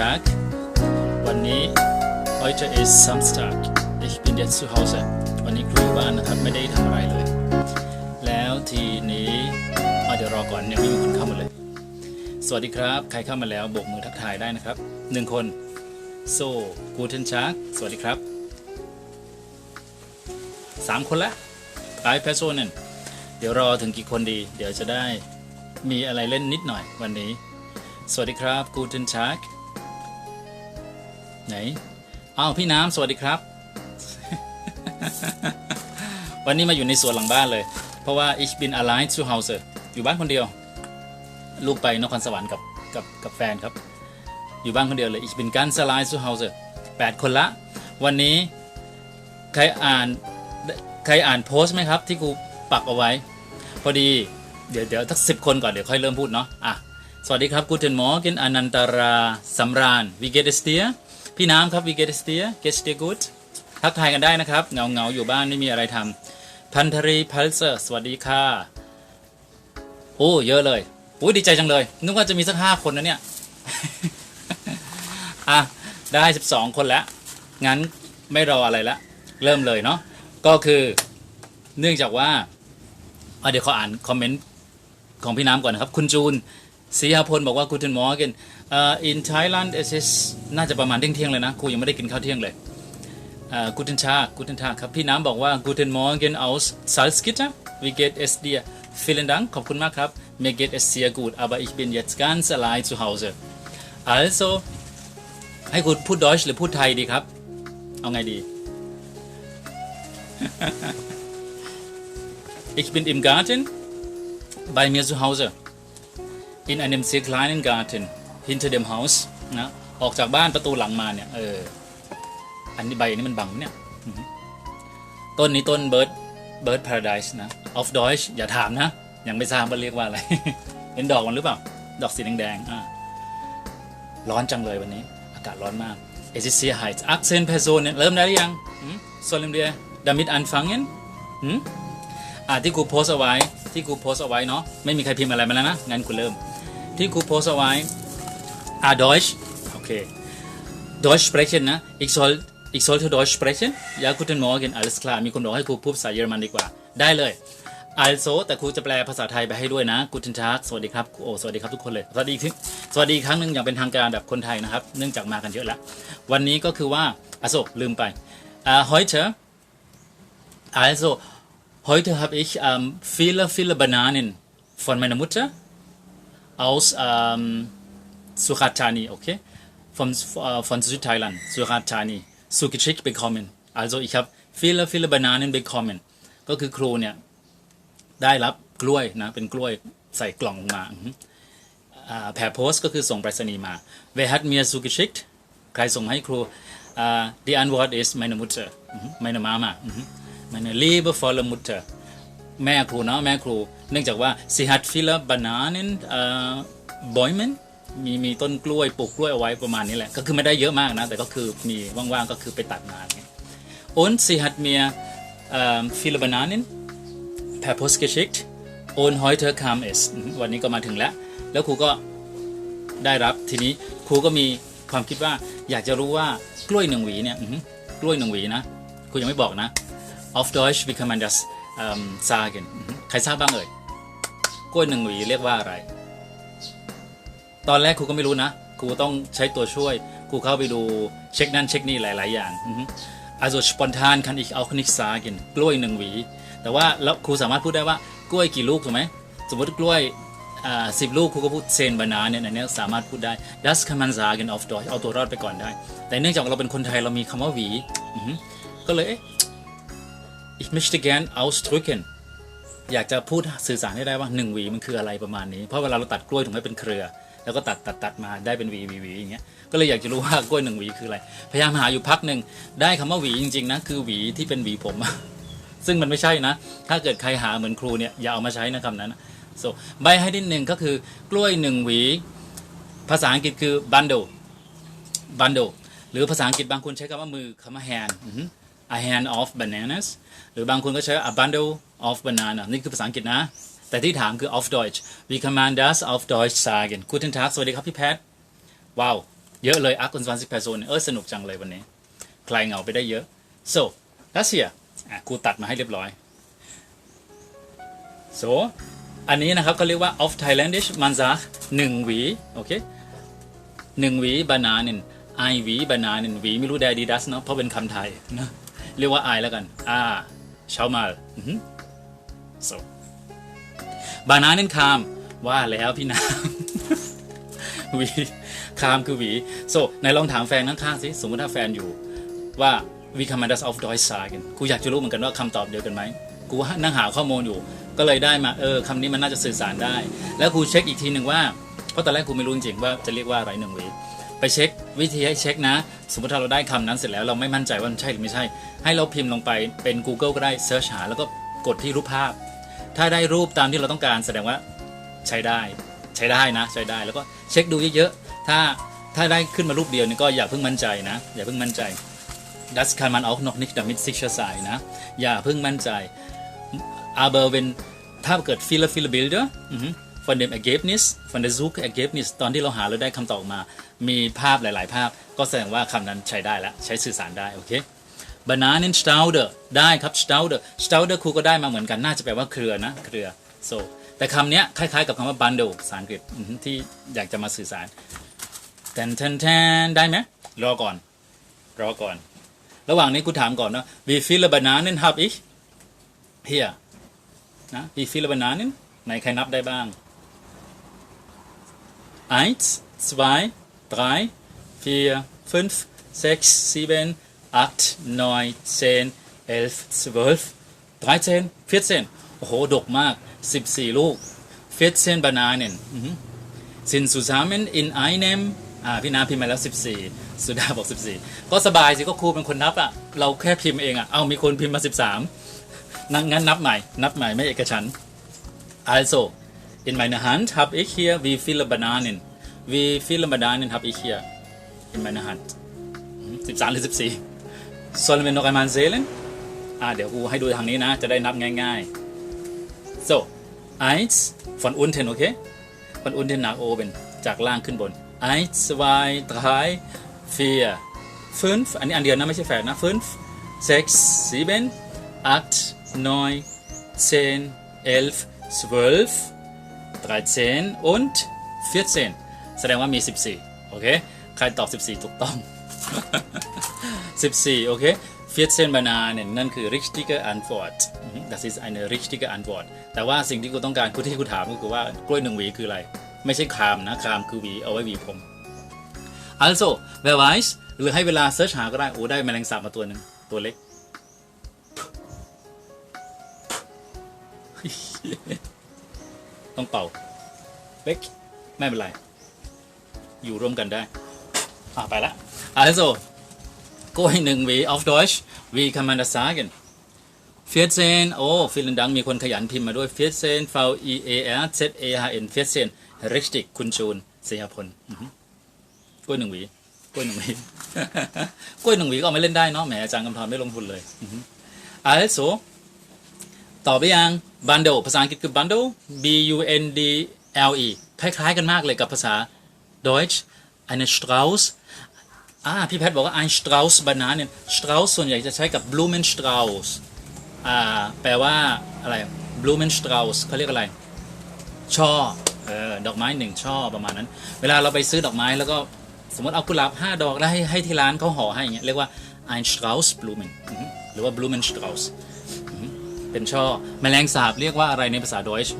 Tag วันนี้ heute ist Samstag ich bin jetzt zu Hause วันนี้ครูอยู่บ้านนะครับ ไม่ได้ทำอะไรเลย แล้วทีนี้เอาเดี๋ยวรอก่อนยังไม่มีคนเข้ามาเลย สวัสดีครับ ใครเข้ามาแล้วโบกมือทักทายได้นะครับหนึ่งคน so guten Tag สวัสดีครับสามคนละ drei Personen เดี๋ยวรอถึงกี่คนดี เดี๋ยวจะได้มีอะไรเล่นนิดหน่อยวันนี้ สวัสดีครับ Guten Tag ไหนอ้าวพี่น้ำสวัสดีครับ วันนี้มาอยู่ในสวนหลังบ้านเลย เพราะว่า ich bin allein zu Hause อยู่บ้านคนเดียว ลูกไปนครสวรรค์กับกับกับแฟนครับ อยู่บ้านคนเดียวเลย ich bin ganz allein zu Hause แปดคนละ วันนี้ใครอ่านใครอ่านโพสต์ไหมครับ ที่กูปักเอาไว้ พอดีเดี๋ยวเดี๋ยวทักสิบคนก่อนเดี๋ยวค่อยเริ่มพูดเนาะอะสวัสดีครับ Guten Morgen อนันตราสำราญ Wie geht es dir พี่น้ำครับ Wie geht es dir Geht's dir gut ทักทายกันได้นะครับเงาเงาๆอยู่บ้านไม่มีอะไรทำพันธรีพัลเซอร์สวัสดีค่ะโอ้เยอะเลยโอ้ดีใจจังเลยนึกว่าจะมีสักห้าคนนะเนี่ยอะได้สิบสองคนแล้ว งั้นไม่รออะไรละ เริ่มเลยเนาะก็คือเนื่องจากว่าเดี๋ยวขออ่านคอมเมนต์ของพี่น้ำก่อนนะครับ คุณจูน ศรีอาพลบอกว่ากูถึนหมอกินอ่อ in Thailand it is น่าจะประมาณเที่ยงเลยนะครูยังไม่ได้กินข้าวเที่ยงเลยกูถึนชากูถึงทาครับพี่น้ำบอกว่ากูถึนมอร์เกิน aus Salzgitter we get es dir vielen Dank ขอบคุณมากครับ mir geht es sehr gut aber ich bin jetzt ganz allein zu Hause also ให้คุณพูดดอยช์หรือพูดไทยดีครับ เอาไงดี ich bin im Garten bei mir zu Hause in einem sehr kleinen Garten hinter dem Haus นะออกจากบ้านประตูหลังมาเนี่ยเอออันนี้ใบนี้มันบังเนี่ยต้นนี้ต้นเบิร์ดเบิร์ดพาราไดส์นะ of Deutsch อย่าถามนะ ยังไม่ทราบว่าเรียกว่าอะไร เป็นดอกมันหรือเปล่า ดอกสีแดงๆอะร้อนจังเลยวันนี้ อากาศร้อนมาก Es ist sehr heiß 18 Personen เริ่มได้หรือยังหืม Sollen wir damit anfangen หืมอ่าที่ครูโพสเอาไว้ที่ครูโพสเอาไว้เนาะไม่มีใครพิมพ์อะไรมาแล้วนะงั้นคุณเริ่ม ที่ครูโพสเอาไว้อ่า Deutsch โอเค Deutsch sprechen นะ ich soll ich sollte Deutsch sprechen ja guten Morgen alles klar มีคนบอกให้ครูพูดภาษาเยอรมันดีกว่า ได้เลย also แต่ครูจะแปลภาษาไทยไปให้ด้วยนะ guten Tag สวัสดีครับโอ้สวัสดีครับทุกคนเลย สวัสดีที่สวัสดีครั้งหนึ่งอย่างเป็นทางการแบบคนไทยนะครับ เนื่องจากมากันเยอะแล้ว วันนี้ก็คือว่าอโศกลืมไปอ่า heute also Heute habe ich ähm, viele, viele Bananen von meiner Mutter aus ähm, Surat Thani, okay? Von, äh, von Südthailand, Surat Thani, zugeschickt bekommen. Also ich habe viele, viele Bananen bekommen. ก็คือครูเนี่ย ได้รับกล้วยนะ เป็นกล้วยใส่กล่องมาอือฮึอ่า per Post ก็คือส่งไปรษณีย์มา Wer hat mir zugeschickt ใครส่งมาให้ครูอ่า Die Antwort ist meine Mutter อือฮึ meine Mama อือฮึ meine liebevolle Mutter แม่ครูเนาะแม่ครู เนื่องจากว่า sie hat viele Bananen เอ่อ Bäumen มีมีต้นกล้วยปลูกกล้วยเอาไว้ประมาณนี้แหละ ก็คือไม่ได้เยอะมากนะ แต่ก็คือมีว่างๆก็คือไปตัดมาอย่างเงี้ย und sie hat mir ähm, viele Bananen per Post geschickt und heute kam es อืมวันนี้ก็มาถึงแล้ว แล้วครูก็ได้รับทีนี้ครูก็มีความคิดว่าอยากจะรู้ว่ากล้วยหนึ่งหวีเนี่ยกล้วยหนึ่งหวีนะครูยังไม่บอกนะ auf Deutsch wie kann man das ähm, sagen อือหือใครทราบบ้างเอ่ยกล้วยหนึ่งหวีเรียกว่าอะไร ตอนแรกครูก็ไม่รู้นะครูต้องใช้ตัวช่วยครูเข้าไปดูเช็คนั่นเช็คนี่หลาย ๆ อย่างอือหือ also spontan kann ich auch nicht sagen กล้วยหนึ่งหวี แต่ว่าแล้วครูสามารถพูดได้ว่ากล้วยกี่ลูกถูกไหมสมมติกล้วยสิบลูกครูก็พูดเซนบานาเนี่ยอันนี้สามารถพูดได้ das kann man sagen auf Deutsch เอาตัวรอดไปก่อนได้ แต่เนื่องจากเราเป็นคนไทยเรามีคำว่าหวีก็เลย ich möchte gern ausdrücken อยากจะพูดสื่อสารให้ได้ว่าหนึ่งหวีมันคืออะไรประมาณนี้ เพราะเวลาเราตัดกล้วยถูกไหมเป็นเครือ แล้วก็ตัดตัดตัดมาได้เป็นหวีหวีหวีอย่างเงี้ย ก็เลยอยากจะรู้ว่ากล้วยหนึ่งหวีคืออะไร พยายามหาอยู่พักหนึ่งได้คำว่าหวีจริงๆนะคือหวีที่เป็นหวีผม ซึ่งมันไม่ใช่นะ ถ้าเกิดใครหาเหมือนครูเนี่ยอย่าเอามาใช้นะคำนั้นนะ so ใบให้นิดหนึ่งก็คือกล้วยหนึ่งหวี ภาษาอังกฤษคือ bundle bundle หรือภาษาอังกฤษบางคนใช้คำว่ามือคำว่า hand a hand of bananas หรือบางคนก็ใช้ a bundle of banana นี่คือภาษาอังกฤษนะ แต่ที่ถามคือ auf Deutsch wie kann man das auf Deutsch sagen guten Tag สวัสดีครับพี่แพทว้าว เยอะเลยอักอุนสวันสิเพโซนเออสนุกจังเลยวันนี้คลายเหงาไปได้เยอะ so das hier อะกูตัดมาให้เรียบร้อย so อันนี้นะครับก็เรียกว่า auf Thailändisch man sagt หนึ่งหวีโอเคหนึ่งหวีบานานินไอหวีบานานินหวีไม่รู้แดดีดัสเนาะเพราะเป็นคำไทยนะ เรียกว่าไอแล้วกันอ่าเชามาอือหือ so บานาเนินคาม ว่าแล้วพี่น้ำวีคามคือวี so ไหนลองถามแฟนข้างๆสิ สมมติถ้าแฟนอยู่ว่า wie kann man das auf Deutsch sagen กูอยากจะรู้เหมือนกันว่าคำตอบเดียวกันไหมกูนั่งหาข้อมูลอยู่ ก็เลยได้มาเออคำนี้มันน่าจะสื่อสารได้ แล้วกูเช็คอีกทีหนึ่งว่า เพราะตอนแรกกูไม่รู้จริงว่าจะเรียกว่าอะไรหนึ่งวี ไปเช็ควิธีให้เช็คนะ สมมติถ้าเราได้คำนั้นเสร็จแล้วเราไม่มั่นใจว่ามันใช่หรือไม่ใช่ ให้เราพิมพ์ลงไปเป็น Google ก็ได้เซิร์ชหาแล้วก็กดที่รูปภาพ ถ้าได้รูปตามที่เราต้องการแสดงว่าใช้ได้ใช้ได้นะ ใช้ได้แล้วก็เช็คดูเยอะๆถ้าถ้าได้ขึ้นมารูปเดียวนี่ก็อย่าเพิ่งมั่นใจนะ อย่าเพิ่งมั่นใจ das kann man auch noch nicht damit sicher sein นะอย่าเพิ่งมั่นใจ aber wenn ถ้าเกิด viele viele Bilder อือฮึ von dem Ergebnis von der Suche Ergebnis ตอนที่เราหาแล้วได้คำตอบมา มีภาพหลาย ๆ ภาพ ก็แสดงว่าคำนั้นใช้ได้แล้ว ใช้สื่อสารได้ โอเค Bananen Stauder ได้ครับ Stauder Stauder ครูก็ได้มาเหมือนกัน น่าจะแปลว่าเครือนะ เครือ so แต่คำนี้คล้าย ๆ กับคำว่า bundle ภาษาอังกฤษที่อยากจะมาสื่อสารแทนแทนแทนได้ไหมรอก่อน รอก่อน ระหว่างนี้กูถามก่อนนะ wie viele Bananen hab ich hier นะ wie viele Bananen ไหนใครนับได้บ้าง eins zwei drei vier fünf sechs sieben acht neun zehn elf zwölf dreizehn vierzehn โอ้โห ดกมาก 14 ลูก 14 Bananen อือหือ sind zusammen in einem อ่าพี่นาพิมพ์มาแล้ว 14 สุดาบอก 14 ก็สบายสิก็ครูเป็นคนนับอะ เราแค่พิมพ์เองอะ เอามีคนพิมพ์มา 13 นั่งงั้นนับใหม่ นับใหม่ไม่เอกฉัน also in meiner Hand habe ich hier wie viele Bananen wie viele Bananen habe ich hier in meiner Hand 13หรือ14 sollen wir noch einmal zählen อ่าเดี๋ยวครูให้ดูทางนี้นะ จะได้นับง่ายๆ so eins von unten okay von unten nach oben จากล่างขึ้นบน eins zwei drei vier fünf อันนี้อันเดียวนะไม่ใช่แฝดนะ fünf sechs sieben acht neun zehn elf zwölf dreizehn und vierzehn แสดงว่ามี 14 โอเค ใครตอบ 14 ถูกต้อง 14 โอเค 14 Bananen นั่นคือ richtige Antwort das ist eine richtige Antwort แต่ว่าสิ่งที่กูต้องการกูที่กูถามก็คือว่ากล้วยหนึ่งหวีคืออะไร ไม่ใช่ครามนะครามคือหวีเอาไว้หวีผม also wer weiß หรือให้เวลาเซิร์ชหาก็ได้ โอ้ ได้แมลงสาบมาตัวหนึ่งตัวเล็ก ต้องเป่าเล็กไม่เป็นไร อยู่ร่วมกันได้ อะไปละ also กล้ยหนึ่งวี auf Deutsch wie kann man das sagen 14โอ้ vielen Dank มีคนขยันพิมพ์มาด้วย14 V E A R Z A H N 14 richtig คุณชูนเสียพลกล้วยหนึ่งหวีกล้วยหนึ่งหวีกล้วยหนึ่งหวีก็ไม่เล่นได้เนาะแหมอาจารย์กำธรไม่ลงทุนเลยอือหือ also ต่อไปยัง bundle ภาษาอังกฤษคือ bundle B U N D L E คล้ายๆกันมากเลยกับภาษา Deutsch eine Strauß อ่าพี่แพทย์บอกว่า ein Strauß Bananen Strauß ส่วนใหญ่จะใช้กับ Blumenstrauß อ่าแปลว่าอะไร Blumenstrauß เขาเรียกอะไร ช่อเออดอกไม้หนึ่งช่อประมาณนั้น เวลาเราไปซื้อดอกไม้แล้วก็สมมติเอากุหลาบห้าดอกแล้วให้ให้ที่ร้านเขาห่อให้อย่างเงี้ยเรียกว่า ein Strauß Blumen หรือว่า Blumenstrauß เป็นช่อแมลงสาบเรียกว่าอะไรในภาษาดอยช์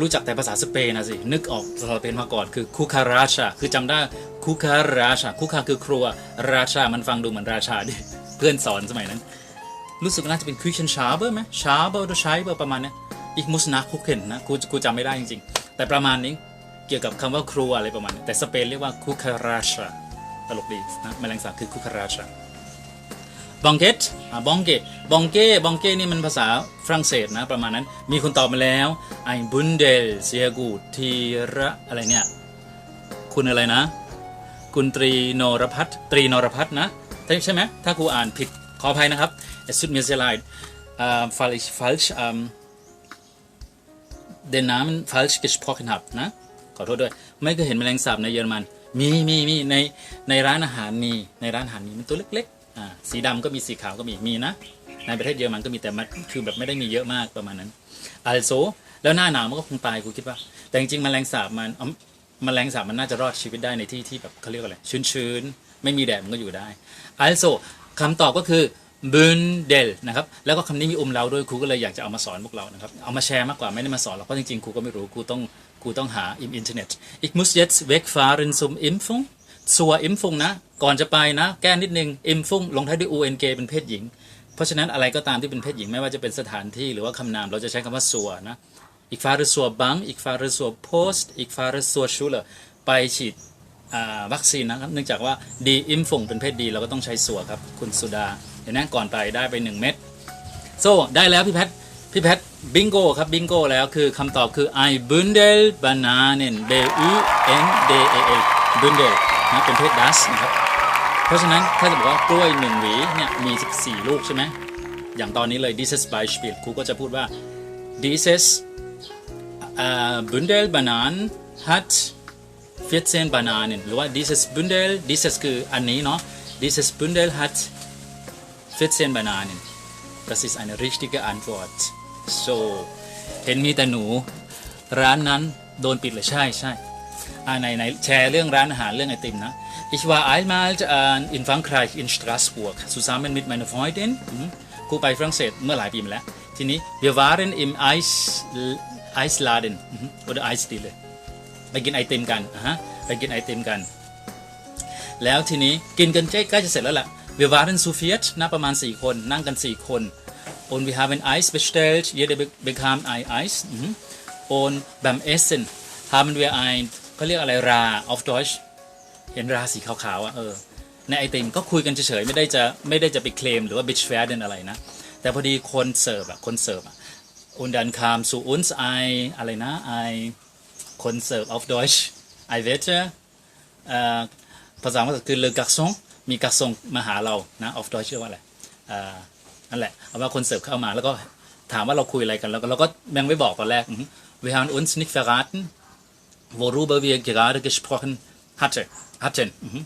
รู้จักแต่ภาษาสเปนนะสิ นึกออกสเปนมาก่อนคือคูคาราชา คือจำได้คูคาราชาคูคาคือครัว ราชา มันฟังดูเหมือนราชาดิ เพื่อนสอนสมัยนั้น รู้สึกน่าจะเป็นคุยเชนชาเบอร์ไหมชาเบอร์หรือใช้เบอร์ประมาณนี้อีกมุสนาคุกเคนนะกูกูจำไม่ได้จริงๆ แต่ประมาณนี้เกี่ยวกับคำว่าครัวอะไรประมาณนี้แต่สเปนเรียกว่าคูคาราชาตลกดีนะแมลงสาบคือคูคาราชา บองเกตอ่าบองเกบองเกบองเกนี่มันภาษาฝรั่งเศสนะประมาณนั้น มีคนตอบมาแล้วไอ้บุนเดลเซียกูทีระอะไรเนี่ย คุณอะไรนะ คุณตรีโนรพัฒน์ตรีโนรพัฒนะใช่ไหมถ้าครูอ่านผิดขออภัยนะครับ es tut mir sehr leid äh, weil ich falsch ähm, den Namen falsch gesprochen habe นะ ขอโทษด้วย ไม่เคยเห็นแมลงสาบในเยอรมัน มีมีมีในในร้านอาหารมีในร้านอาหารมีมันตัวเล็ก สีดำก็มีสีขาวก็มีมีนะ ในประเทศเยอรมันก็มีแต่มันคือแบบไม่ได้มีเยอะมากประมาณนั้น also แล้วหน้าหนาวมันก็คงตายกูคิดว่า แต่จริงๆแมลงสาบมันเอาแมลงสาบมันน่าจะรอดชีวิตได้ในที่ที่แบบเขาเรียกว่าอะไรชื้นๆ ไม่มีแดดมันก็อยู่ได้ also คำตอบก็คือ bundel นะครับแล้วก็คำนี้มีอุมเราด้วยครูก็เลยอยากจะเอามาสอนพวกเรานะครับเอามาแชร์มากกว่าไม่ได้มาสอนหรอกเพราะจริงๆครูก็ไม่รู้ครูต้องครูต้องหาอินเทอร์เน็ต ich muss jetzt wegfahren zum Impfung zur Impfung นะ ก่อนจะไปนะ แก้นิดนึง Impfung ลงท้ายด้วย ung เป็นเพศหญิง เพราะฉะนั้นอะไรก็ตามที่เป็นเพศหญิงไม่ว่าจะเป็นสถานที่หรือว่าคำนามเราจะใช้คำว่าสัวนะอีกฟาร์สัวบังอีกฟาร์สัวโพสต์อีกฟาร์สัวชูเลอร์ไปฉีดวัคซีนนะครับเนื่องจากว่าดีอิมฟุงเป็นเพศดีเราก็ต้องใช้สัวครับคุณสุดาเห็นไหมก่อนไปได้ไป 1 เม็ดโซ่ได้แล้วพี่แพทพี่แพทบิงโกครับบิงโกแล้วคือคำตอบคือ I bundle bananen B U N D A L bundle นะเป็นเพศดัสนะครับ เพราะฉะนั้นถ้าจะบอกว่ากล้วยหนึ่งหวีเนี่ยมี 14 ลูกใช่ไหมอย่างตอนนี้เลย dieses Beispiel ครูก็จะพูดว่า dieses äh, Bündel Bananen hat 14 Bananen หรือว่า dieses Bündel dieses คืออันนี้เนาะ dieses Bündel hat 14 Bananen das ist eine richtige Antwort so เห็นมีแต่หนู ร้านนั้นโดนปิดเลยใช่ใช่ ไหนไหนแชร์เรื่องร้านอาหารเรื่องไอติมนะ Ich war einmal äh, in Frankreich in Straßburg zusammen mit meiner Freundin อืมกูไปฝรั่งเศสเมื่อหลายปีมาแล้ว ทีนี้ wir waren im Eis Eisladen อืม oder Eisdiele ไปกินไอติมกันอ่ะฮะไปกินไอติมกัน แล้วทีนี้กินกันใกล้ๆจะเสร็จแล้วแหละ wir waren zu viert นะประมาณ 4 คนนั่งกัน 4 คน und wir haben Eis bestellt jeder be- bekam ein Eis mhm. und beim Essen haben wir ein เขาเรียกอะไรรา auf Deutsch เห็นราสีขาวๆอะเออในไอติมก็คุยกันเฉยๆไม่ได้จะไม่ได้จะไปเคลมหรือว่าบิชแฟร์เดนอะไรนะ แต่พอดีคนเสิร์ฟอะคนเสิร์ฟอะ und dann kam zu uns ein อะไรนะ ein คนเสิร์ฟ auf Deutsch ein Wetter เอ่อภาษาอังกฤษคือ le garçon มีกักซงมาหาเรานะ auf Deutsch เรียกว่าอะไรนั่นแหละเอาว่าคนเสิร์ฟเข้ามาแล้วก็ถามว่าเราคุยอะไรกันแล้วก็เราก็ยังไม่บอกตอนแรกอือฮึ wir haben uns nicht verraten worüber wir gerade gesprochen hatte hatten อือฮึ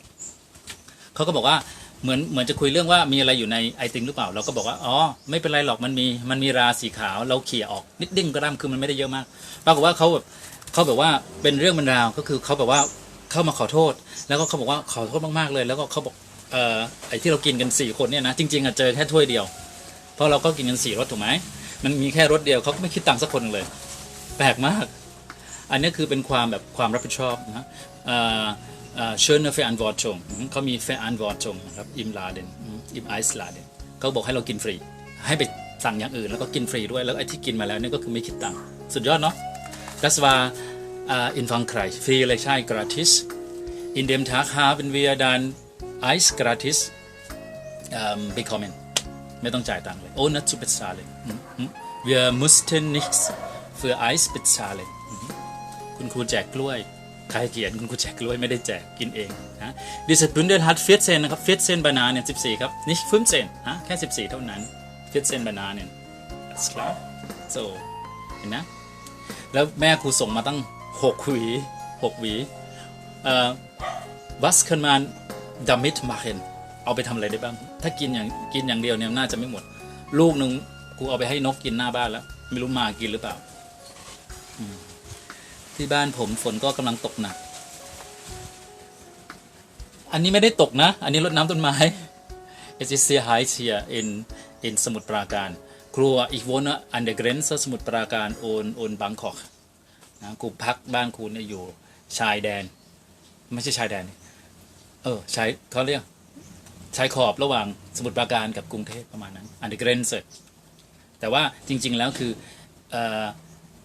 เขาก็บอกว่าเหมือนเหมือนจะคุยเรื่องว่ามีอะไรอยู่ในไอติมหรือเปล่า เราก็บอกว่าอ๋อไม่เป็นไรหรอกมันมีมันมีราสีขาว เราเขี่ยออกนิดดิ้งก็ได้คือมันไม่ได้เยอะมากปรากฏว่าเขาแบบเขาแบบว่าเป็นเรื่องเป็นราวก็คือเขาแบบว่าเข้ามาขอโทษ แล้วก็เขาบอกว่าขอโทษมากๆเลย แล้วก็เขาบอกเอ่อไอที่เรากินกันสี่คนเนี่ยนะจริงๆอะเจอแค่ถ้วยเดียว เพราะเราก็กินกันสี่รสถูกไหมมันมีแค่รสเดียวเขาก็ไม่คิดตังค์สักคนหนึ่งเลย แปลกมาก อันนี้คือเป็นความแบบความรับผิดชอบนะเชิญเฟอันวอร์ชงเขามีเฟอันวอร์ชงนะครับอิมลาเดนอิมไอซ์ลาเดนเขาบอกให้เรากินฟรี ให้ไปสั่งอย่างอื่นแล้วก็กินฟรีด้วยแล้วไอ้ที่กินมาแล้วนี่ก็คือไม่คิดตังค์สุดยอดเนาะดัสวาอินฟังใครฟรีเลยใช่กราทิสอินเดมทาคาเป็นเวียดานไอซ์กราทิสไปคอมเมนต์ไม่ต้องจ่ายตังค์เลยโอ้นัทสุเปซาเลย wir mussten nichts für Eis bezahlen คุณครูแจกกล้วยใครเขียนคุณครูแจกกล้วยไม่ได้แจกกินเองนะ Dieses Bündel hat 14นนะครับ14 Bananen 14ครับ nicht 15ฮะแค่14เท่านั้น14 Bananen alles klar so เห็นนะแล้วแม่ครูส่งมาตั้ง6หวี6หวีเอ่อ was kann man damit machen เอาไปทำอะไรได้บ้าง ถ้ากินอย่างกินอย่างเดียวเนี่ยน่าจะไม่หมด ลูกหนึ่งครูเอาไปให้นกกินหน้าบ้านแล้ว ไม่รู้มากินหรือเปล่า ที่บ้านผมฝนก็กำลังตกหนัก อันนี้ไม่ได้ตกนะ อันนี้รดน้ำต้นไม้ Es ist sehr heiß hier in in สมุทรปราการ ครัว ich wohne an der Grenze สมุทรปราการ und und Bangkok นะกูพักบ้านคุณเนี่ยอยู่ชายแดน ไม่ใช่ชายแดน เออชายเขาเรียกชายขอบระหว่างสมุทรปราการกับกรุงเทพประมาณนั้น an der Grenze แต่ว่าจริง ๆ แล้วคือเอ่อ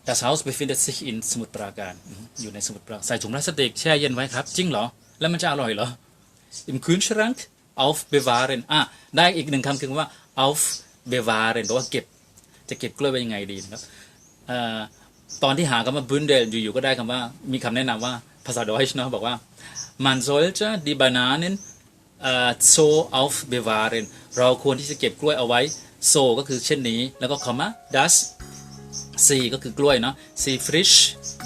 Das Haus befindet sich in สมุทรปราการอืมอยู่ในสมุทรปราการ ใส่ถุงพลาสติกแช่เย็นไว้ครับ จริงเหรอ แล้วมันจะอร่อยเหรอ Im Kühlschrank aufbewahren อะ ได้อีกหนึ่งคำคือว่า aufbewahren แปลว่าเก็บ จะเก็บกล้วยไว้ยังไงดีนะครับอตอนที่หาคำว่า Bündel อยู่ๆก็ได้คำว่า มีคำแนะนำว่า ภาษาดอยช์เนาะบอกว่า man sollte die Bananen เอ่อ so aufbewahren เราควรที่จะเก็บกล้วยเอาไว้ so ก็คือเช่นนี้ แล้วก็คำว่า das ซีก็คือกล้วยเนาะซีฟริช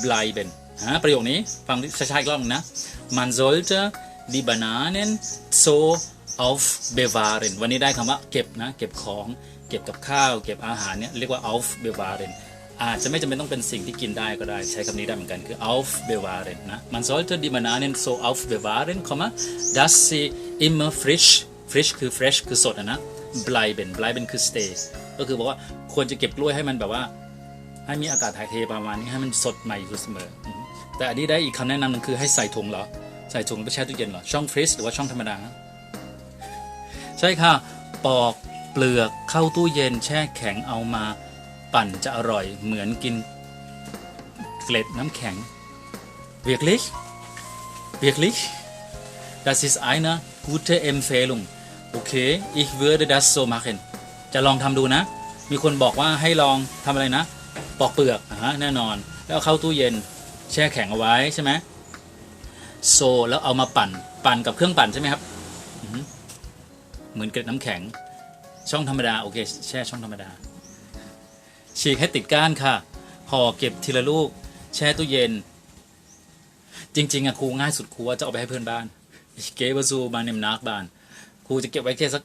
บลายเบนอ่าประโยคนี้ฟังช้าๆอีกรอบนึงนะ man sollte die Bananen so aufbewahren วันนี้ได้คำว่าเก็บนะ เก็บของ เก็บกับข้าว เก็บอาหารเนี่ยเรียกว่า aufbewahren อาจจะไม่จำเป็นต้องเป็นสิ่งที่กินได้ก็ได้ใช้คำนี้ได้เหมือนกันคือ aufbewahren นะ man sollte die Bananen so aufbewahren, dass sie immer frisch frisch คือ fresh คือสดอะนะ bleiben bleiben คือ stay ก็คือบอกว่าควรจะเก็บกล้วยให้มันแบบว่า ให้มีอากาศถ่ายเทประมาณนี้ให้มันสดใหม่อยู่เสมอ แต่อันนี้ได้อีกคำแนะนำหนึ่งคือให้ใส่ถุงเหรอ ใส่ถุงไปแช่ตู้เย็นเหรอ ช่องฟรีซหรือว่าช่องธรรมดา ใช่ค่ะ ปอกเปลือกเข้าตู้เย็นแช่แข็งเอามาปั่นจะอร่อยเหมือนกินเกล็ดน้ำแข็ง wirklich wirklich das ist eine gute Empfehlung okay ich würde das so machen จะลองทำดูนะ มีคนบอกว่าให้ลองทำอะไรนะ ปอกเปลือกอ่าฮะแน่นอน แล้วเข้าตู้เย็นแช่แข็งเอาไว้ใช่ไหมโซแล้วเอามาปั่นปั่นกับเครื่องปั่นใช่ไหมครับเหมือนเกล็ดน้ำแข็ง ช่องธรรมดาโอเคแช่ช่องธรรมดา ฉีกให้ติดก้านค่ะห่อเก็บทีละลูก แช่ตู้เย็น จริง ๆอะครูง่ายสุดครูว่าจะเอาไปให้เพื่อนบ้านเก็บซูมาเนมนักบ้านครูจะเก็บไว้แค่สัก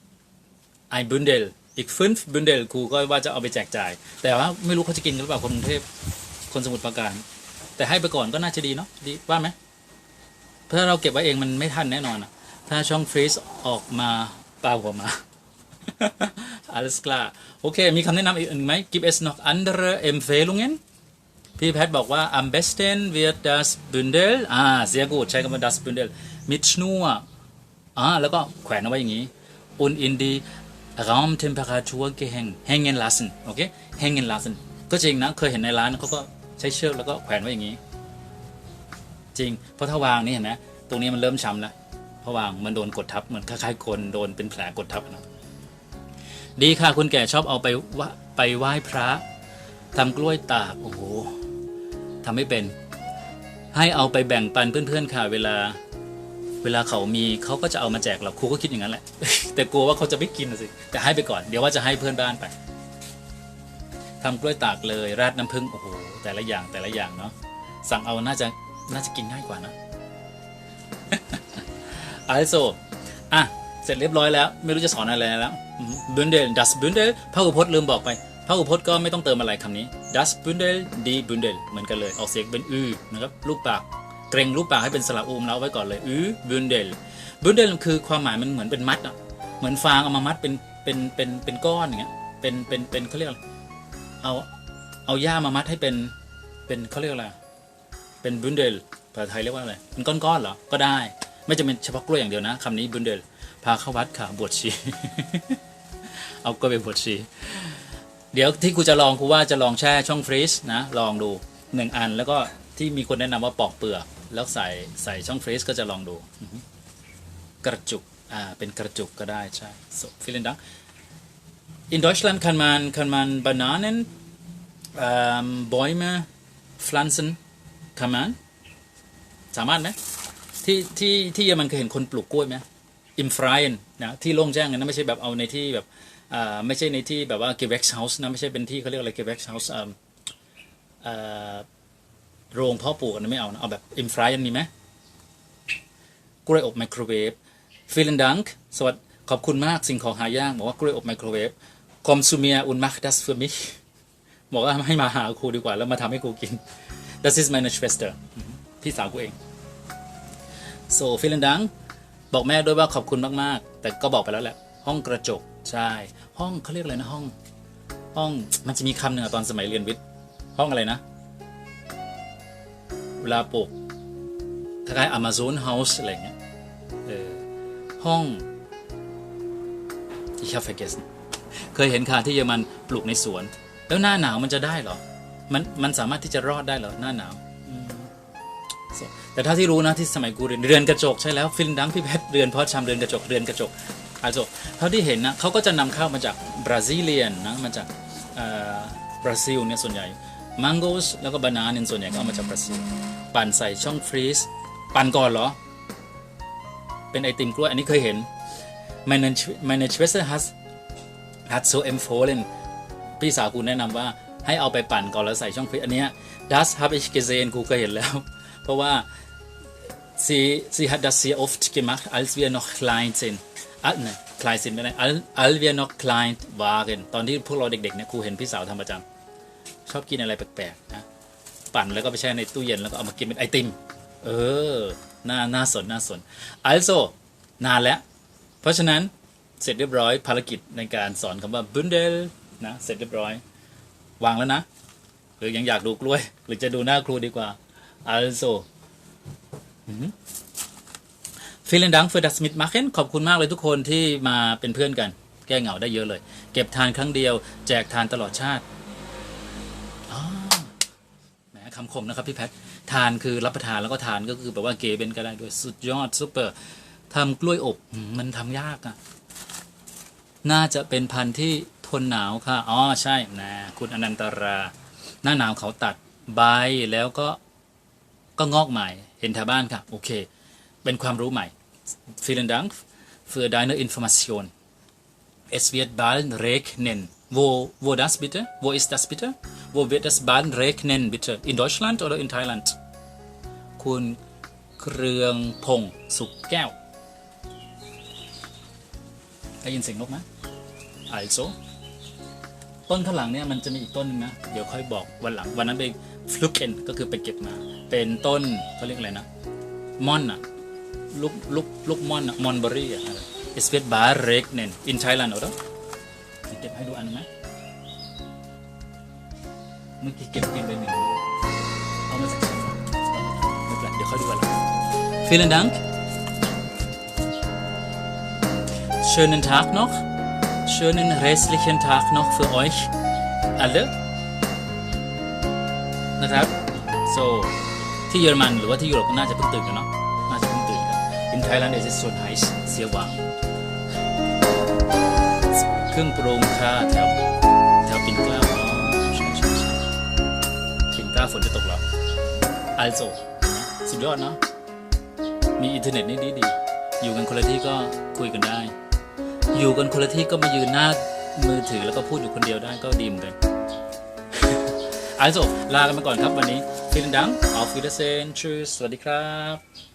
ไอบุนเดล อีกฟึนบุนเดลครูก็ว่าจะเอาไปแจกจ่าย แต่ว่าไม่รู้เขาจะกินหรือเปล่าคนกรุงเทพคนสมุทรปราการ แต่ให้ไปก่อนก็น่าจะดีเนาะดีว่าไหมถ้าเราเก็บไว้เองมันไม่ทันแน่นอนอะถ้าช่องฟรีซออกมาเปล่าหัวมา alles klar โอเค มีคำแนะนำอีกหนึ่งไหม gibt es noch andere Empfehlungen พี่แพทย์บอกว่า am besten wird das Bündel อ่า sehr gut ใช้คำว่า das Bündel mit Schnur อ่าแล้วก็แขวนเอาไว้อย่างนี้ und in die Raumtemperatur gehängt hängen lassen โอเค hängen lassen ก็จริงนะเคยเห็นในร้านเขาก็ใช้เชือกแล้วก็แขวนไว้อย่างนี้ จริง เพราะถ้าวางนี่เห็นไหมตรงนี้มันเริ่มช้ำแล้วเพราะวางมันโดนกดทับเหมือนคล้ายๆคนโดนเป็นแผลกดทับนะดีค่ะคุณแก่ชอบเอาไปวะไปไหว้พระทำกล้วยตากโอ้โหทำไม่เป็น ให้เอาไปแบ่งปันเพื่อนๆค่ะเวลา เวลาเขามีเขาก็จะเอามาแจกเราครูก็คิดอย่างนั้นแหละ แต่กลัวว่าเขาจะไม่กินนะสิแต่ให้ไปก่อนเดี๋ยวว่าจะให้เพื่อนบ้านไปทำกล้วยตากเลยราดน้ำผึ้งโอ้โหแต่ละอย่างแต่ละอย่างเนาะสั่งเอาน่าจะน่าจะกินง่ายกว่านะ also อะเสร็จเรียบร้อยแล้ว ไม่รู้จะสอนอะไรแล้วบุนเดล das Bündel พระอุพจน์ลืมบอกไปพระอุพจน์ก็ไม่ต้องเติมอะไรคำนี้ das Bündel die Bündel เหมือนกันเลยออกเสียงเป็นอือนะครับรูปปาก เกรงรูปปากให้เป็นสระอูมแล้วไว้ก่อนเลยอือ Bündel Bündel คือความหมายมันเหมือนเป็นมัดอะเหมือนฟางเอามามัดเป็นเป็นเป็นเป็นก้อนอย่างเงี้ยเป็นเป็นเป็นเขาเรียกอะไรเอาเอาหญ้ามามัดให้เป็นเป็นเขาเรียกอะไรเป็นบุนเดลภาษาไทยเรียกว่าอะไรเป็นก้อนๆเหรอก็ได้ ไม่จำเป็นเฉพาะกล้วยอย่างเดียวนะคำนี้บุนเดลพาเข้าวัดค่ะบวชชี เอากล้วยไปบวชชี เดี๋ยวที่ครูจะลองครูว่าจะลองแช่ช่องฟรีซนะ ลองดูหนึ่งอันแล้วก็ที่มีคนแนะนำว่าปอกเปลือก แล้วใส่ใส่ช่องฟรีซก็จะลองดูกระจุกอ่าเป็นกระจุกก็ได้ใช่ so vielen Dank in Deutschland kann man kann man Bananen ähm, Bäume pflanzen kann man สามารถไหมที่ที่ที่เยอรมันเคยเห็นคนปลูกกล้วยไหมอิมฟรายนนะที่โล่งแจ้งนะไม่ใช่แบบเอาในที่แบบอ่าไม่ใช่ในที่แบบว่าเกเว็กซ์เฮาส์นะไม่ใช่เป็นที่เขาเรียกอะไรเกเว็กซ์เฮาส์อ่า โรงเพาะปลูกอันนั้ไม่เอานะเอาแบบอิมฟรายนมีไหมกล้วยอบไมโครเวฟฟิลันดังสวัสดีขอบคุณมากสิ่งของหายากบอกว่ากล้วยอบไมโครเวฟคอมซูเมียอุนมาร์ดัสเฟอร์มิบอกว่าให้มาหาครูดีกว่าแล้วมาทำให้ครูกิน Das is meine Schwester พี่สาวกูเอง so vielen Dank บอกแม่ด้วยว่าขอบคุณมากๆ แต่ก็บอกไปแล้วแหละ ห้องกระจก ใช่ ห้องเขาเรียกอะไรนะห้อง ห้องมันจะมีคำหนึ่งอตอนสมัยเรียนวิทย์ ห้องอะไรนะ เวลาปลูกคล้ายๆ Amazon House อะไรเงี้ยเออห้อง ich habe vergessen เคยเห็นค่ะที่เยอรมันปลูกในสวน แล้วหน้าหนาวมันจะได้เหรอ มันมันสามารถที่จะรอดได้เหรอหน้าหนาวแต่ถ้าที่รู้นะที่สมัยกูเรียนเรือนกระจกใช่แล้วฟินดังพี่เพชรเรือนเพราะชำเรือนกระจกเรือนกระจกอาจจะเท่าที่เห็นนะเขาก็จะนำเข้ามาจากบราซิเลียนนะมาจากอ่อบราซิลเนี่ยส่วนใหญ่ มังโกสแล้วก็บานานี่ยส่วนใหญ่ก็เอามาจากบราซิลปั่นใส่ช่องฟรีซปั่นก่อนเหรอ เป็นไอติมกล้วย อันนี้เคยเห็น meine meine Schwester hat hat so empfohlen พี่สาวกูแนะนำว่าให้เอาไปปั่นก่อนแล้วใส่ช่องฟรีซอันเนี้ย das habe ich gesehen กูเคยเห็นแล้ว เพราะว่า sie sie hat das sehr oft gemacht als wir noch klein sind อะเนี่ย klein sind ไม่ได้ als als wir noch klein waren ตอนที่พวกเราเด็กๆเนี่ยครูเห็นพี่สาวทำประจำ ชอบกินอะไรแปลกๆนะปั่นแล้วก็ไปแช่ในตู้เย็นแล้วก็เอามากินเป็นไอติม เออ น่า น่าสน น่าสน also นานแล้ว เพราะฉะนั้นเสร็จเรียบร้อยภารกิจในการสอนคำว่า bundel นะ เสร็จเรียบร้อย วางแล้วนะ หรือยังอยากดูกล้วย หรือจะดูหน้าครูดีกว่า also ฟิล n นดัง für das mitmachen ขอบคุณมากเลยทุกคนที่มาเป็นเพื่อนกัน แก้เหงาได้เยอะเลย เก็บทานครั้งเดียว แจกทานตลอดชาติ คำคมนะครับพี่แพททานคือรับประทานแล้วก็ทานก็คือแบบว่าเกเบนก็ได้ด้วยสุดยอดซุปเปอร์ทำกล้วยอบมันทำยากอะน่าจะเป็นพันธุ์ที่ทนหนาวค่ะอ๋อใช่นะคุณอนันตรา หน้าหนาวเขาตัดใบแล้วก็ก็งอกใหม่เห็นแถวบ้านค่ะ โอเค เป็นความรู้ใหม่ Vielen Dank für deine Information. Es wird bald regnen. Wo, wo das bitte? Wo ist das bitte? Wo wird es bald regnen bitte? In Deutschland oder in Thailand? คุณเครืองพงสุขแก้วได้ยินเสียงนกไหม also ต้นข้างหลังเนี่ยมันจะมีอีกต้นนึงนะ เดี๋ยวค่อยบอกวันหลัง วันนั้นไปฟลุกเอนก็คือไปเก็บมา เป็นต้นเขาเรียกอะไรนะมอนอะลูกลูกลูกมอนอะมอนเบอรี่อะเอสเวตบ เรกเนนอินไทยแลนด์เหรอเก็บให้ดูอันนึงไหมเมื่อกี้เก็บกินไปหนึ่งลูเอามาจากไหนไม่เป็นไรเดี๋ยวค่อยดูกันละ Vielen Dank Schönen Tag noch Schönen restlichen Tag noch für euch alle นะครับ so ที่เยอรมันหรือว่าที่ยุโรปก็น่าจะเพิ่งตื่นกันเนาะน่าจะเพิ่งตื่นกัน In Thailand is it so nice เสียหวัง เครื่องปรุงค่ะแถวแถวปิ่นเกล้าอ๋อใช่ใช่ใช่ปิ่นเกล้าฝนจะตกแล้ว also สุดยอดเนาะมีอินเทอร์เน็ตนี่ดีดีอยู่กันคนละที่ก็คุยกันได้ อยู่กันคนละที่ก็มายืนหน้ามือถือแล้วก็พูดอยู่คนเดียวได้ก็ดีเหมือนกัน also ลากันไปก่อนครับวันนี้ vielen Dank auf Wiedersehen tschüss สวัสดีครับ